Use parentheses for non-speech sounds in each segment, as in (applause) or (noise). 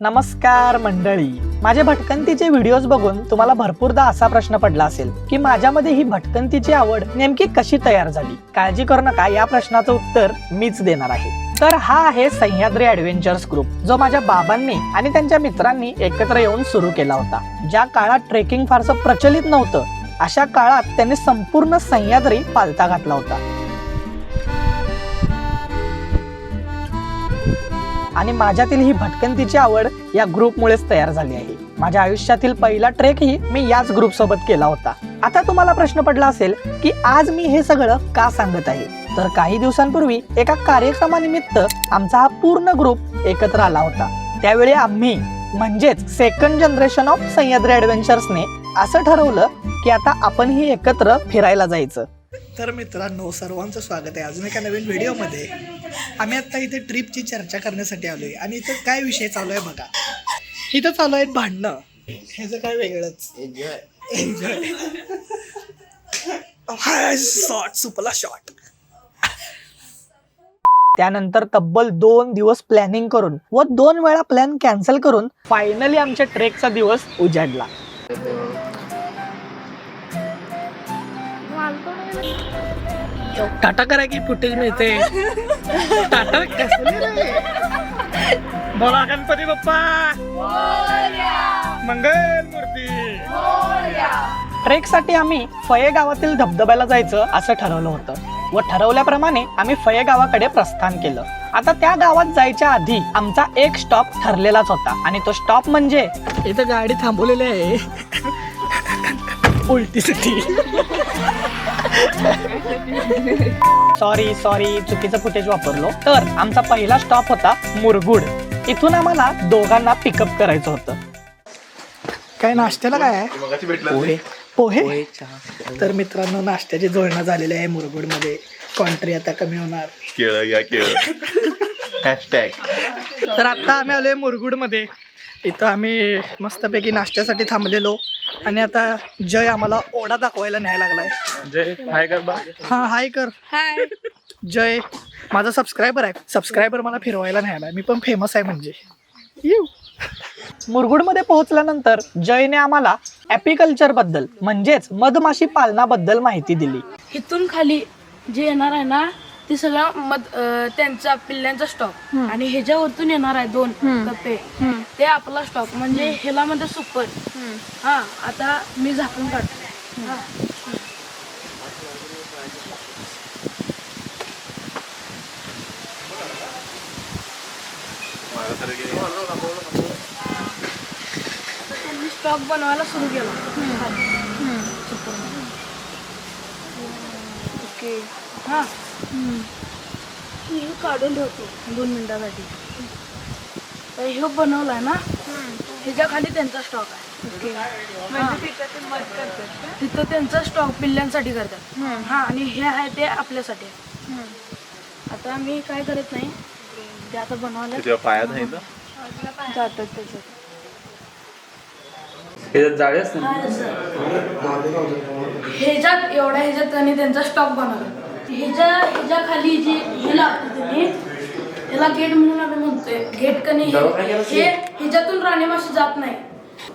नमस्कार मंडळी. माझे भटकंतीचे व्हिडिओज बघून तुम्हाला भरपूरदा असा प्रश्न पडला असेल की माझ्यामध्ये ही भटकंतीची आवड नेमकी कशी तयार झाली? काळजी करू नका या प्रश्नाचं उत्तर मीच देणार आहे. तर हा आहे सह्याद्री ऍडव्हेंचर्स ग्रुप जो माझ्या बाबांनी आणि त्यांच्या मित्रांनी एकत्र येऊन सुरू केला होता. ज्या काळात ट्रेकिंग फारसं प्रचलित नव्हतं अशा काळात त्यांनी संपूर्ण सह्याद्री पालथा घातला होता. आणि माझ्यातील ही भटकंतीची आवड या ग्रुपमुळेच तयार झाली आहे. माझ्या आयुष्यातील पहिला ट्रेकही मी याच ग्रुप सोबत केला होता. आता तुम्हाला प्रश्न पडला असेल की आज मी हे सगळं का सांगत आहे? तर काही दिवसांपूर्वी एका कार्यक्रमानिमित्त आमचा हा पूर्ण ग्रुप एकत्र आला होता. त्यावेळी आम्ही म्हणजेच सेकंड जनरेशन ऑफ सह्याद्री ऍडव्हेंचर्सने असं ठरवलं की आता आपणही एकत्र फिरायला जायचं. तर मित्रांनो सर्वांचं स्वागत आहे. अजून एका नवीन व्हिडिओमध्ये. आम्ही आता इथे ट्रिपची चर्चा करण्यासाठी आलोय. आणि इथं काय विषय चालू आहे बघा. इथं चालू आहेत भांडणं. ह्याचं काय वेगळंच? एन्जॉय शॉर्ट सुपला शॉर्ट त्यानंतर तब्बल दोन दिवस प्लॅनिंग करून व दोन वेळा प्लॅन कॅन्सल करून फायनली आमच्या ट्रेकचा दिवस उजाडला. टाटा करा की फुटेज मिळते. टाटा? बोला गणपती बाप्पा. मंगल मूर्ती. ट्रेकसाठी आम्ही फये गावातील धबधब्याला जायचं असं ठरवलं होतं. व ठरवल्याप्रमाणे आम्ही फये गावाकडे प्रस्थान केलं. आता त्या गावात जायच्या आधी आमचा एक स्टॉप ठरलेलाच होता. आणि तो स्टॉप म्हणजे इथं गाडी थांबवलेली आहे. उलटीसाठी सॉरी सॉरी चुकीचं फुटेज वापरलो. तर आमचा पहिला स्टॉप होता मुरगुड. इथून आम्हाला दोघांना पिकअप करायचं होतं. काय नाश्त्याला काय आहे? पोहे. पोहे? तर मित्रांनो नाश्त्याची जोडणं झालेली आहे मुरगुडमध्ये कॉन्ट्री आता कमी होणार. केळं या केळं. हॅशटॅग तर आता आम्ही आलोय मुरगुडमध्ये इथं आम्ही मस्तपैकी नाश्त्यासाठी थांबलेलो. आणि आता जय आम्हाला ओढा दाखवायला न्यायला लागलाय. जय हाय कर बा. हा हाय कर. हाय. जय माझा सबस्क्रायबर आहे. सबस्क्रायबर मला फिरवायला न्यायला मी पण फेमस आहे म्हणजे. येऊ. मुरगुडमध्ये पोहोचल्यानंतर जयने आम्हाला ॲपिकल्चरबद्दल म्हणजेच मधमाशी पालनाबद्दल माहिती दिली. इथून खाली जे येणार आहे ना ते सगळं मध त्यांचा पिल्ल्यांचा स्टॉक आणि ह्याच्यावरतून येणार आहे दोन कप्पे. ते आपला स्टॉक म्हणजे ह्याला मध्ये सुपर हा आता मी झाकून काढतो. हा. त्यांनी स्टॉक बनवायला सुरू केला. ओके. हा. मी हे काढून ठेवतो. दोन मिनिटासाठी. तर हे बनवलाय ना? ह्याच्या खाली त्यांचा स्टॉक आहे. म्हणजे तिथं त्यांचा स्टॉक पिल्ल्यांसाठी करतात. हा. आणि हे आहे ते आपल्यासाठी. आता मी काय करत नाही. ते आता बनवायला पायात आहे ना? जातात त्याच्यात. हे जाळे असते ना? ह्याच्यात एवढ्या ह्याच्यात त्यांनी त्यांचा स्टॉक बनवला. ह्याच्या ह्याच्या खाली जे हे लागतं त्याला गेट म्हणून आम्ही म्हणतोय. गेट कनी हे हे ह्याच्यातून राणी माशी जात नाही.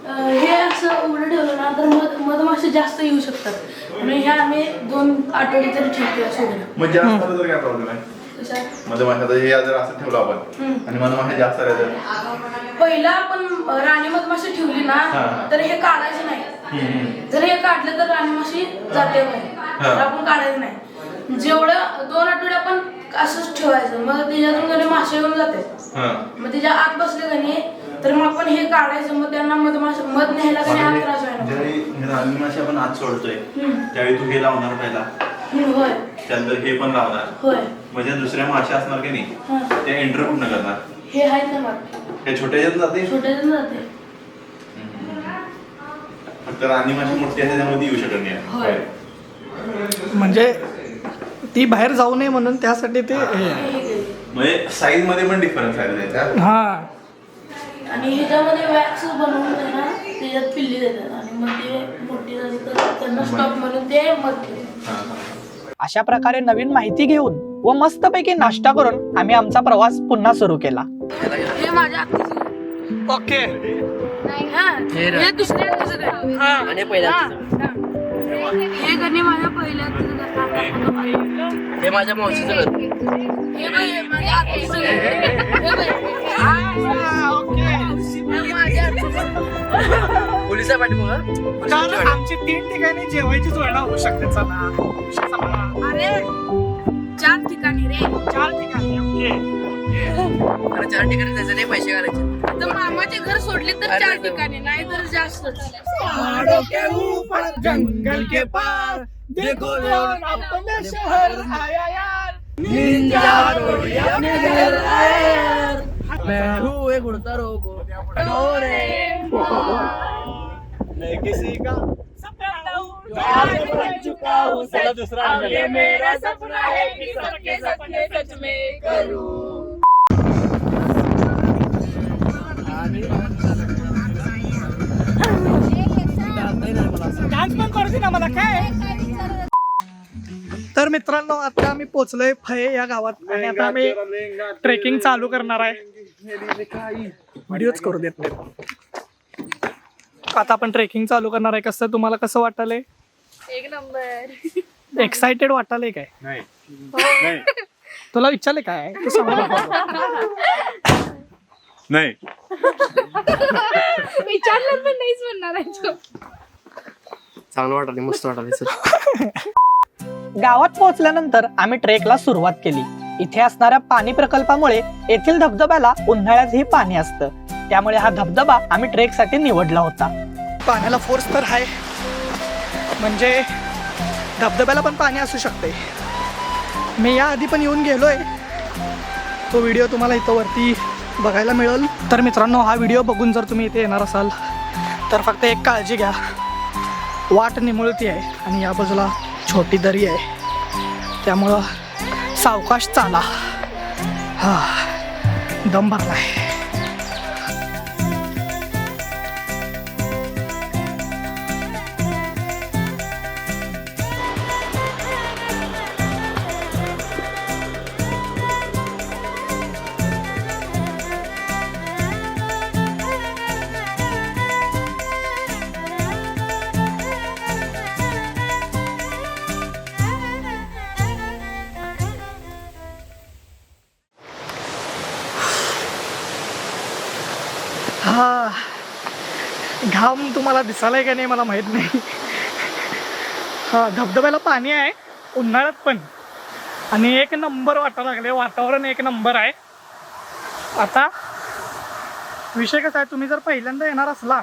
अं, हे असं उघडं ठेवलं ना तर मध मधमाशी जास्त येऊ शकतात. म्हणून हे आम्ही दोन आठवडे तरी ठेवतो सोडलं मग जास्त आलं तर काय प्रॉब्लेम आहे? कशात मधमाशा तर हे जर असं ठेवलं आपण आणि मधमाशा जास्त आल्या तर? पहिला आपण राणी मधमाशी ठेवली ना हा. तर हे काढायचं नाही. जर हे काढलं तर राणी माशी जाते बाहेर. तर आपण काढायचं नाही. जेवढं दोन आठवडे आपण असंच ठेवायचं. मग त्याच्यातून कधी मासे येऊन जाते. हां. मग त्याच्या आत बसले कणी तर मग आपण हे काढायचं. मग त्यांना मधमाश मध न्यायला कणी आत त्रास व्हायला राणी आपण आत सोडतोय. त्यावेळी तू हे लावणार पहिला. होय. त्यानंतर हे पण लावणार. होय. म्हणजे दुसऱ्या माशा असणार की नाही हा. ते एंटर कुठनं करणार? हे आहेत ना मग हे छोट्या याच्यात जाते? छोटे जण जाते. फक्त राणी माशी मोठी असते त्यामुळे ती येऊ शकत नाही. होय. म्हणजे ती बाहेर जाऊ नये म्हणून त्यासाठी ते हे. आहे. म्हणजे साईजमध्ये पण डिफरन्स आहे हा. आणि ह्याच्यामध्ये वॅक्स बनवून आहे ना त्याच्यात पिल्ली देतात. आणि मग ते मोठी झाली तर त्यांना स्टॉप म्हणून ते. हां हां. अशा प्रकारे नवीन माहिती घेऊन व मस्तपैकी नाश्ता करून आम्ही आमचा प्रवास पुन्हा सुरू केला. हे माझ्या ओके. हा हे दुसऱ्या हा. हा, हे गाणे माझ्या पहिल्याच हे माझ्या मावशीचं घर. पोलिसा आमची तीन ठिकाणी जेवायचीच वेळा होऊ शकते चला. अरे चार ठिकाणी रे. चार ठिकाणी चार ठिकाणी जायचं नाही पैसे घालायचे. तर मामाचे घर सोडले तर चार ठिकाणी नाही तर जास्त. पहाड़ों के ऊपर जंगल के पार देखो अपने शहर आया यार. निंजा रोड़ी अपने घर आया यार. मैं हूँ एक उड़ता रोको मैं. किसी का सपना जो आज बन चुका हूँ सच। दूसरा मेरा सपना है कि सबके सपने सच में करूँ. डान्स पण करते ना मला काय तर मित्रांनो आता आम्ही पोचलोय फये या गावात आणि आता आम्ही ट्रेकिंग चालू करणार आहे. व्हिडिओच करू देत नाही. आता आपण ट्रेकिंग चालू करणार आहे. कसं तुम्हाला कसं वाटायलंय एक नंबर. एक्साइटेड वाटायलंय काय? नाही. तुला विचारले काय? तू सांगू. (laughs) नाही. (laughs) विचारलं पण नाहीच म्हणणार आहे तो. चांगलं वाटाले मस्त वाटाले सर गावात पोहोचल्यानंतर आम्ही ट्रेकला सुरुवात केली. इथे असणाऱ्या पाणी प्रकल्पामुळे येथील धबधब्याला उन्हाळ्यातही पाणी असतं. त्यामुळे हा धबधबा आम्ही ट्रेकसाठी निवडला होता. पाण्याला फोर्स तर आहे. म्हणजे धबधब्याला पण पाणी असू शकते. मी या आधी पण येऊन गेलोय. तो व्हिडिओ तुम्हाला इथं वरती बघायला मिळेल. तर मित्रांनो हा व्हिडिओ बघून जर तुम्ही इथे येणार असाल तर फक्त एक काळजी घ्या. वाट निमुळती आहे आणि या बाजूला छोटी दरी आहे. त्यामुळं सावकाश चाला. हा दम आहे हा. घाम तुम्हाला दिसायलाय का नाही मला माहीत नाही. हा धबधब्याला पाणी आहे उन्हाळ्यात पण. आणि एक नंबर वाटा लागले वातावरण एक नंबर आहे. आता विषय कसा आहे तुम्ही जर पहिल्यांदा येणार असला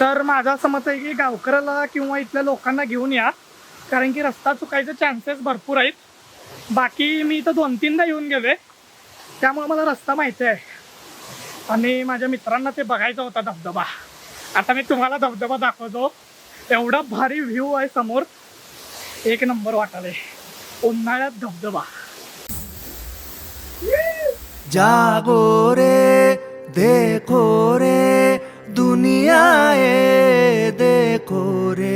तर माझं असं मत आहे की गावकऱ्याला किंवा इथल्या लोकांना घेऊन या. कारण की रस्ता चुकायचे चान्सेस भरपूर आहेत. बाकी मी इथं दोन तीनदा येऊन गेले त्यामुळे मला रस्ता माहिती आहे. आणि माझ्या मित्रांना ते बघायचा होता धबधबा. आता मी तुम्हाला धबधबा दाखवतो. एवढा भारी व्ह्यू आहे समोर. एक नंबर वाटाले उन्हाळ्यात धबधबा. जागो रे देखो रे दुनिया ए देखो रे।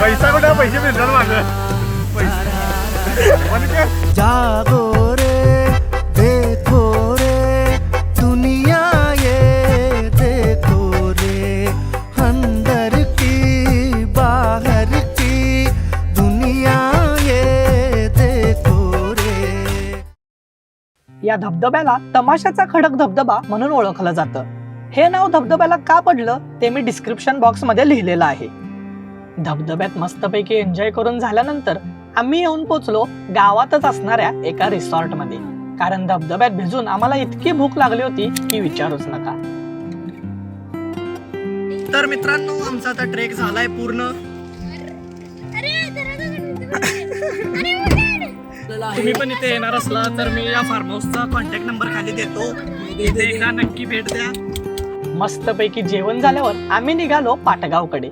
पैसा कुठे? पैसे मिळतात माझं. जागो रे देखो रे दुनिया ये देखो रे। अंदर की बाहर की दुनिया ये देखो रे। या धबधब्याला तमाशाचा खडक धबधबा म्हणून ओळखलं जातं. हे नाव धबधब्याला का पडलं ते मी डिस्क्रिप्शन बॉक्समध्ये लिहिलेलं आहे. धबधब्यात मस्तपैकी एन्जॉय करून झाल्यानंतर आम्ही येऊन पोचलो गावातच असणाऱ्या एका रिसॉर्टमध्ये कारण धबधब्यात भिजून आम्हाला इतकी भूक लागली होती की विचारूच नका. तर मित्रांनो आमचा आता ट्रेक झालाय पूर्ण. तुम्ही पण इथे येणार असला तर मी या फार्म हाऊसचा कॉन्टॅक्ट नंबर खाली देतो. इथे एकदा नक्की भेट द्या. मस्तपैकी जेवण झाल्यावर आम्ही निघालो पाटगावकडे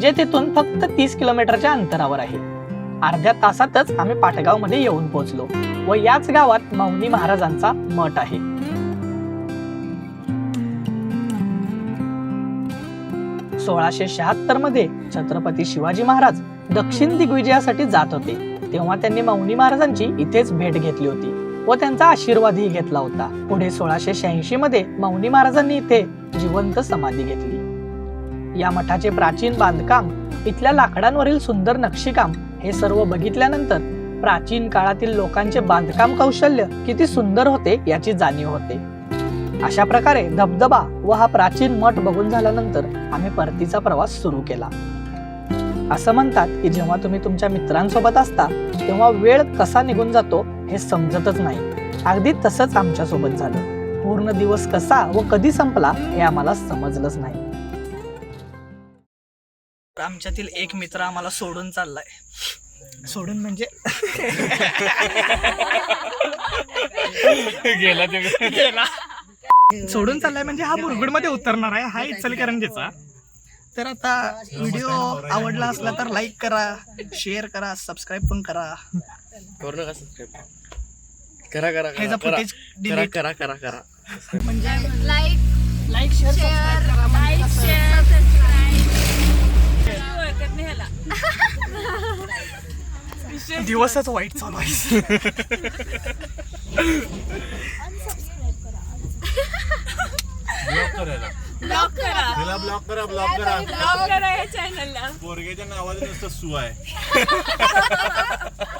जे तिथून फक्त तीस किलोमीटरच्या अंतरावर आहे. अर्ध्या तासातच आम्ही पाटगावमध्ये येऊन पोहोचलो व याच गावात मौनी महाराजांचा मठ आहे. सोळाशे शहात्तरमध्ये छत्रपती शिवाजी महाराज दक्षिण दिग्विजयासाठी जात होते. तेव्हा त्यांनी मौनी महाराजांची इथेच भेट घेतली होती व त्यांचा आशीर्वादही घेतला होता. पुढे सोळाशे शहाऐंशी मध्ये मौनी महाराजांनी इथे जिवंत समाधी घेतली. या मठाचे प्राचीन बांधकाम इथल्या लाकडांवरील सुंदर नक्षीकाम हे सर्व बघितल्यानंतर प्राचीन काळातील लोकांचे बांधकाम कौशल्य किती सुंदर होते याची जाणीव होते. अशा प्रकारे धबधबा व हा प्राचीन मठ बघून झाल्यानंतर आम्ही परतीचा प्रवास सुरू केला. असं म्हणतात की जेव्हा तुम्ही तुमच्या मित्रांसोबत असता तेव्हा वेळ कसा निघून जातो हे समजतच नाही. अगदी तसंच आमच्यासोबत झालं. पूर्ण दिवस कसा व कधी संपला हे आम्हाला समजलंच नाही. आमच्यातील एक मित्र आम्हाला सोडून चाललाय. सोडून म्हणजे गेला ते. गेला. (laughs) सोडून चाललाय म्हणजे हा मुरगुडमध्ये उतरणार आहे. हा इचलकरंजीचा. तर आता व्हिडिओ आवडला असला तर लाईक करा शेअर करा सबस्क्राईब पण करा. करू नका सबस्क्राईब करा करा करा करा. करा करा करा. Like like share share like share subscribe दिवसच वाईट चालू आहे ब्लॉक करा तिला ब्लॉक करा ब्लॉक करा ब्लॉक करा या चॅनलला पोरगेच्या नावाचं नुसतं सू आहे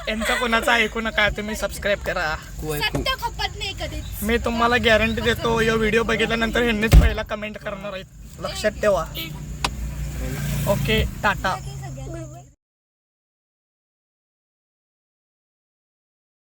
यांचा कोणाचा ऐकू नका तुम्ही सबस्क्राईब करा सत्य खपत नाही कधीच मी तुम्हाला गॅरंटी देतो या व्हिडिओ बघितल्यानंतर ह्यांनीच पहिला कमेंट करणार आहेत. लक्षात ठेवा. Okay tata.